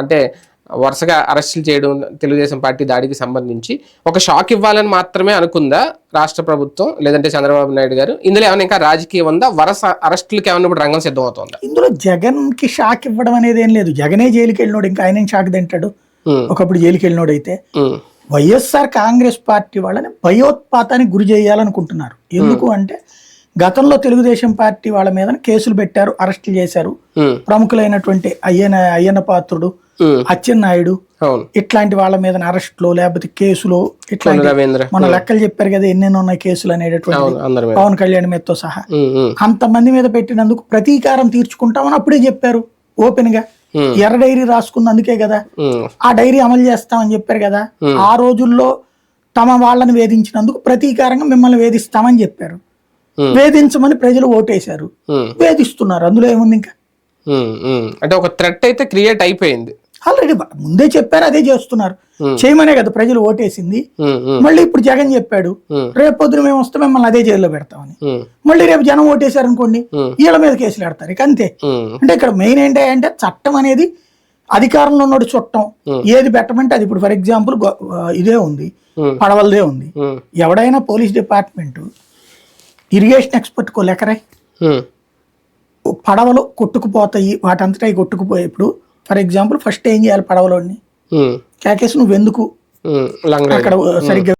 అంటే వరుసగా అరెస్టులు చేయడం తెలుగుదేశం పార్టీ దాడికి సంబంధించి ఒక షాక్ ఇవ్వాలని మాత్రమే అనుకుందా రాష్ట్ర ప్రభుత్వం లేదంటే చంద్రబాబు నాయుడు గారు? ఇందులో ఏమైనా ఇంకా రాజకీయం ఉందా? వరుస అరెస్టులకి ఏమైనా ఇప్పుడు రంగం సిద్ధమవుతోందా? ఇందులో జగన్కి షాక్ ఇవ్వడం అనేది ఏం లేదు. జగనే జైలుకి వెళ్ళినోడు ఇంకా ఆయన షాక్ తింటాడు? ఒకప్పుడు జైలుకి వెళ్ళినోడు అయితే. వైఎస్ఆర్ కాంగ్రెస్ పార్టీ వాళ్ళని భయోత్పాతానికి గురి చేయాలనుకుంటున్నారు. ఎందుకు అంటే గతంలో తెలుగుదేశం పార్టీ వాళ్ళ మీద కేసులు పెట్టారు అరెస్టులు చేశారు. ప్రముఖులైనటువంటి అయ్యన అయ్యన్న పాత్రుడు అచ్చెన్నాయుడు ఇట్లాంటి వాళ్ళ మీద అరెస్టులు లేకపోతే కేసులు ఇట్లాంటి మన లెక్కలు చెప్పారు కదా ఎన్నెన్ని ఉన్నాయి కేసులు అనేటటువంటి మీద. పవన్ కళ్యాణ్ మీదతో సహా. అంతమంది మీద పెట్టినందుకు ప్రతీకారం తీర్చుకుంటామని అప్పుడే చెప్పారు ఓపెన్గా ఎర్ర డైరీ రాసుకున్నందుకే కదా. ఆ డైరీ అమలు చేస్తామని చెప్పారు కదా. ఆ రోజుల్లో తమ వాళ్ళని వేధించినందుకు ప్రతీకారంగా మిమ్మల్ని వేధిస్తామని చెప్పారు. వేధించమని ప్రజలు ఓటేశారు. ఉమ్, వేధిస్తున్నారు. అందులో ఏముంది ఇంకా? ఉమ్. అంటే ఒక థ్రెట్ అయితే క్రియేట్ అయిపోయింది. ఆల్రెడీ ముందే చెప్పారు అదే చేస్తున్నారు. చేయమనే కదా ప్రజలు ఓటేసింది. మళ్ళీ ఇప్పుడు జగన్ చెప్పాడు Hmm. రేపు పొద్దున మేము వస్తే మిమ్మల్ని అదే జైల్లో పెడతామని. మళ్ళీ రేపు జనం ఓటేశారు అనుకోండి Hmm. వీళ్ళ మీద కేసులు పెడతారు ఇక అంతే. అంటే ఇక్కడ మెయిన్ ఏంటి అంటే చట్టం అనేది అధికారంలో ఉన్నోడు చుట్టం. ఏది పెట్టమంటే అది. ఇప్పుడు ఫర్ ఎగ్జాంపుల్ ఇదే ఉంది Hmm. పడవలదే ఉంది. ఎవడైనా పోలీస్ డిపార్ట్మెంట్ ఇరిగేషన్ ఎక్స్పర్ట్ కో లెక్కరాయ్ ఉమ్, పడవలు కొట్టుకుపోతాయి వాటంతటా కొట్టుకుపోయేప్పుడు ఫర్ ఎగ్జాంపుల్ ఫస్ట్ ఏం చేయాలి పడవలోని? కేకేసి నువ్వు ఎందుకు అక్కడ సరిగ్గా